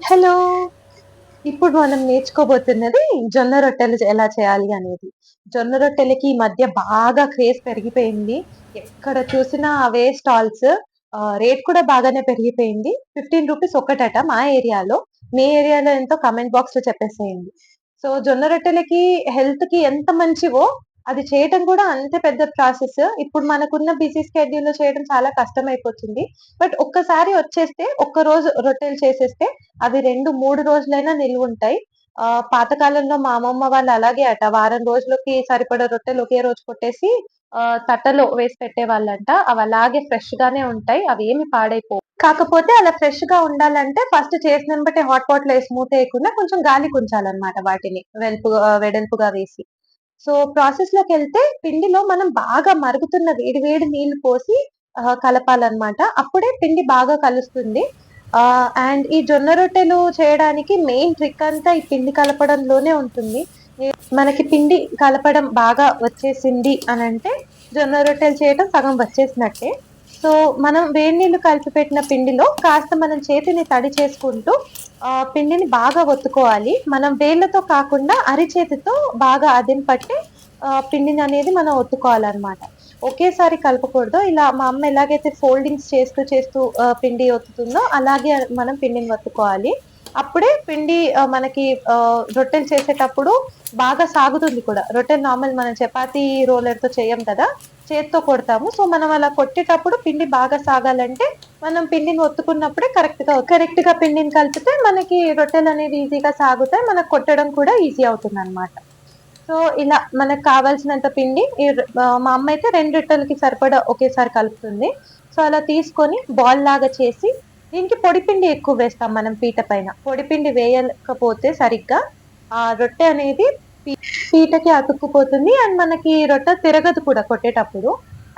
Hello. ఇప్పుడు మనం నేర్చుకోబోతున్నది జొన్న రొట్టెలు ఎలా చేయాలి అనేది. జొన్న రొట్టెలకి ఈ మధ్య బాగా క్రేజ్ పెరిగిపోయింది. ఎక్కడ చూసినా అవే స్టాల్స్. రేట్ కూడా బాగానే పెరిగిపోయింది. ఫిఫ్టీన్ రూపీస్ ఒక్కటట మా ఏరియాలో. మీ ఏరియాలో ఎంతో కమెంట్ బాక్స్లో చెప్పేసేయండి. సో జొన్న రొట్టెలకి హెల్త్కి ఎంత మంచివో అది చేయటం కూడా అంతే పెద్ద ప్రాసెస్. ఇప్పుడు మనకున్న బిజీ స్కెడ్యూల్లో చేయడం చాలా కష్టం అయిపోతుంది బట్ ఒక్కసారి వచ్చేస్తే ఒక్క రోజు రొట్టెలు చేసేస్తే అవి రెండు మూడు రోజులైనా నిల్వ ఉంటాయి ఆ పాతకాలంలో మా అమ్మమ్మ వాళ్ళు అలాగే అట. వారం రోజులకి సరిపడా రొట్టెలు ఒకే రోజు కొట్టేసి ఆ తట్టలో వేసి పెట్టేవాళ్ళంట. అవి అలాగే ఫ్రెష్ గానే ఉంటాయి. అవి ఏమి పాడైపోవు కాకపోతే అలా ఫ్రెష్గా ఉండాలంటే ఫస్ట్ చేసిన బట్టే హాట్ పాట్లో వేసి మూత వేయకుండా కొంచెం గాలి కుంచాలన్నమాట వాటిని. వెలుపు వెడల్పుగా వేసి. సో ప్రాసెస్లోకి వెళ్తే పిండిలో మనం బాగా మరుగుతున్న వేడి వేడి నీళ్ళు పోసి కలపాలన్నమాట. అప్పుడే పిండి బాగా కలుస్తుంది. అండ్ ఈ జొన్న రొట్టెలు చేయడానికి మెయిన్ ట్రిక్ అంతా ఈ పిండి కలపడంలోనే ఉంటుంది. మనకి పిండి కలపడం బాగా వచ్చేసింది అని అంటే జొన్న రొట్టెలు చేయడం సగం వచ్చేసినట్టే. సో మనం వేడి నీళ్ళు కలిపి పెట్టిన పిండిలో కాస్త మనం చేతిని తడి చేసుకుంటూ ఆ పిండిని బాగా ఒత్తుకోవాలి. మనం వేళ్ళతో కాకుండా అరిచేతితో బాగా అదిం పట్టి ఆ, పిండిని అనేది మనం ఒత్తుకోవాలన్నమాట. ఒకేసారి కలపకూడదు. ఇలా మా అమ్మ ఎలాగైతే ఫోల్డింగ్స్ చేస్తూ చేస్తూ పిండి ఒత్తుతుందో అలాగే మనం పిండిని ఒత్తుకోవాలి. అప్పుడే పిండి మనకి రొట్టెలు చేసేటప్పుడు బాగా సాగుతుంది కూడా. రొట్టెలు నార్మల్ మనం చపాతీ రోలర్తో చేయం కదా. చేత్తో కొడతాము. సో మనం అలా కొట్టేటప్పుడు పిండి బాగా సాగాలంటే మనం పిండిని ఒత్తుకున్నప్పుడే కరెక్ట్గా కరెక్ట్గా పిండిని కలిపితే మనకి రొట్టెలు అనేది ఈజీగా సాగుతాయి. మనకు కొట్టడం కూడా ఈజీ అవుతుంది అనమాట సో ఇలా మనకు కావాల్సినంత పిండి ఈ మా అమ్మ అయితే రెండు రొట్టెలకి సరిపడా ఒకేసారి కలుపుతుంది. సో అలా తీసుకొని బాల్ లాగా చేసి దీనికి పొడి పిండి ఎక్కువ వేస్తాం మనం పీట పైన. పొడిపిండి వేయకపోతే సరిగ్గా ఆ రొట్టె అనేది పీటకి అతుక్కుపోతుంది అండ్ మనకి రొట్టె తిరగదు కూడా కొట్టేటప్పుడు.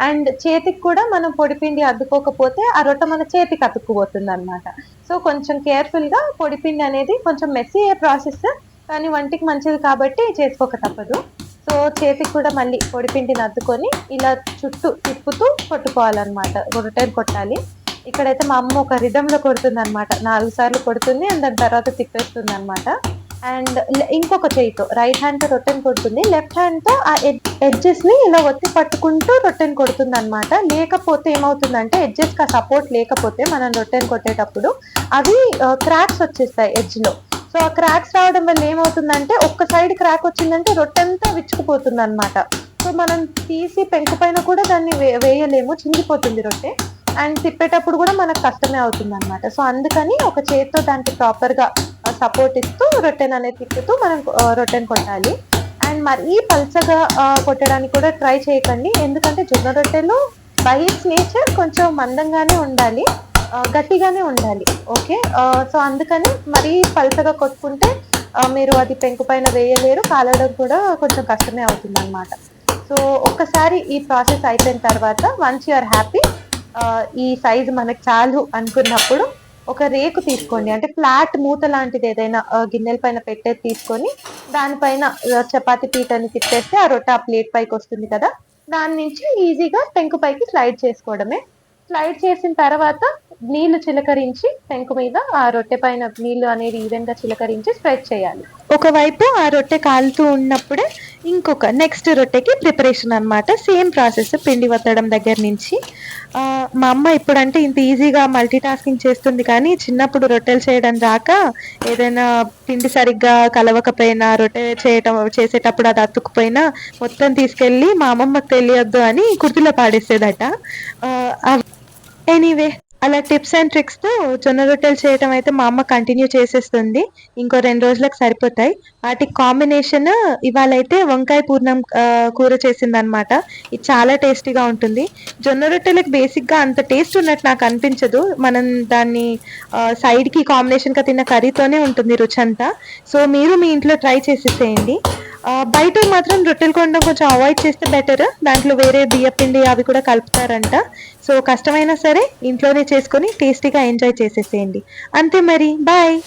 అండ్ చేతికి కూడా మనం పొడిపిండి అద్దుకోకపోతే ఆ రొట్టె మన చేతికి అతుక్కుపోతుంది అనమాట సో కొంచెం కేర్ఫుల్గా పొడిపిండి అనేది కొంచెం మెస్సీ ప్రాసెస్ కానీ వంటికి మంచిది కాబట్టి చేసుకోక తప్పదు. సో చేతికి కూడా మళ్ళీ పొడిపిండిని అద్దుకొని ఇలా చుట్టూ తిప్పుతూ కొట్టుకోవాలన్నమాట. రొట్టెని కొట్టాలి. ఇక్కడైతే మా అమ్మ ఒక రిధంలో కొడుతుంది అనమాట నాలుగు సార్లు కొడుతుంది అండ్ దాని తర్వాత తిప్పేస్తుంది అనమాట అండ్ ఇంకొక చేయితో రైట్ హ్యాండ్తో రొట్టెని కొడుతుంది. లెఫ్ట్ హ్యాండ్తో ఆ ఎడ్జెస్ని ఇలా ఒత్తి పట్టుకుంటూ రొట్టెని కొడుతుంది అనమాట లేకపోతే ఏమవుతుందంటే ఎడ్జెస్కి సపోర్ట్ లేకపోతే మనం రొట్టెని కొట్టేటప్పుడు అవి క్రాక్స్ వచ్చేస్తాయి ఎడ్జ్లో. సో ఆ క్రాక్స్ రావడం వల్ల ఏమవుతుందంటే ఒక్క సైడ్ క్రాక్ వచ్చిందంటే రొట్టె అంతా విచ్చుకుపోతుంది అనమాట సో మనం తీసి పెంకు పైన కూడా దాన్ని వే- వేయలేము చింగిపోతుంది రొట్టె. అండ్ తిప్పేటప్పుడు కూడా మనకు కష్టమే అవుతుంది అనమాట సో అందుకని ఒక చేత్తో దానికి ప్రాపర్గా సపోర్ట్ ఇస్తూ రొట్టెను అనేది తిప్పుతూ మనం రొట్టెను కొట్టాలి. అండ్ మరీ పల్చగా కొట్టడానికి కూడా ట్రై చేయకండి. ఎందుకంటే జొన్న రొట్టెలు బై ఇట్స్ నేచర్ కొంచెం మందంగానే ఉండాలి. గట్టిగానే ఉండాలి. ఓకే సో అందుకని మరీ పల్చగా కొట్టుకుంటే మీరు అది పెంకు పైన వేయలేరు. కాలడం కూడా కొంచెం కష్టమే అవుతుంది అనమాట సో ఒక్కసారి ఈ ప్రాసెస్ అయిపోయిన తర్వాత వన్స్ యు ఆర్ హ్యాపీ ఈ సైజు మనకు చాలు అనుకున్నప్పుడు ఒక రేకు తీసుకోండి. అంటే ఫ్లాట్ మూత లాంటిది ఏదైనా గిన్నెల పైన పెట్టేది తీసుకొని దానిపైన చపాతి పీటని తిప్పేస్తే ఆ రొట్టె ఆ ప్లేట్ పైకి వస్తుంది కదా. దాని నుంచి ఈజీగా పెంకు పైకి స్లైడ్ చేసుకోవడమే. స్లైడ్ చేసిన తర్వాత నీళ్ళు చిలకరించి పెంకు మీద ఆ రొట్టె పైన నీళ్ళు అనేది ఈవెన్గా చిలకరించి స్ప్రెడ్ చేయాలి. ఒకవైపు ఆ రొట్టె కాలుతూ ఉన్నప్పుడే ఇంకొక నెక్స్ట్ రొట్టెకి ప్రిపరేషన్ అనమాట సేమ్ ప్రాసెస్ పిండి వత్తడం దగ్గర నుంచి. మా అమ్మ ఇప్పుడంటే ఇంత ఈజీగా మల్టీ టాస్కింగ్ చేస్తుంది కానీ చిన్నప్పుడు రొట్టెలు చేయడం రాక ఏదైనా పిండి సరిగ్గా కలవకపోయినా రొట్టె చేయటం చేసేటప్పుడు అది అతుక్కుపోయినా మొత్తం తీసుకెళ్ళి మా అమ్మమ్మకి తెలియొద్దు అని కుర్తిలో పాడేసేదట. ఎనీవే. అలా టిప్స్ అండ్ ట్రిక్స్తో జొన్న రొట్టెలు చేయటం అయితే మా అమ్మ కంటిన్యూ చేసేస్తుంది. ఇంకో రెండు రోజులకు సరిపోతాయి. వాటి కాంబినేషన్ ఇవాళ అయితే వంకాయ పూర్ణం కూర చేసింది అనమాట ఇది చాలా టేస్టీగా ఉంటుంది. జొన్న రొట్టెలకు బేసిక్గా అంత టేస్ట్ ఉన్నట్టు నాకు అనిపించదు. మనం దాన్ని సైడ్కి కాంబినేషన్గా తిన్న కర్రీతోనే ఉంటుంది రుచి అంతా సో మీరు మీ ఇంట్లో ట్రై చేసేసేయండి బయట మాత్రం రొట్టెలు కొనడం కొంచెం అవాయిడ్ చేస్తే బెటర్ దాంట్లో వేరే బియ్యపిండి అవి కూడా కలుపుతారంట. సో కష్టమైనా సరే ఇంట్లోనే చేసుకొని టేస్టీగా ఎంజాయ్ చేసేసేయండి. అంతే మరి. బాయ్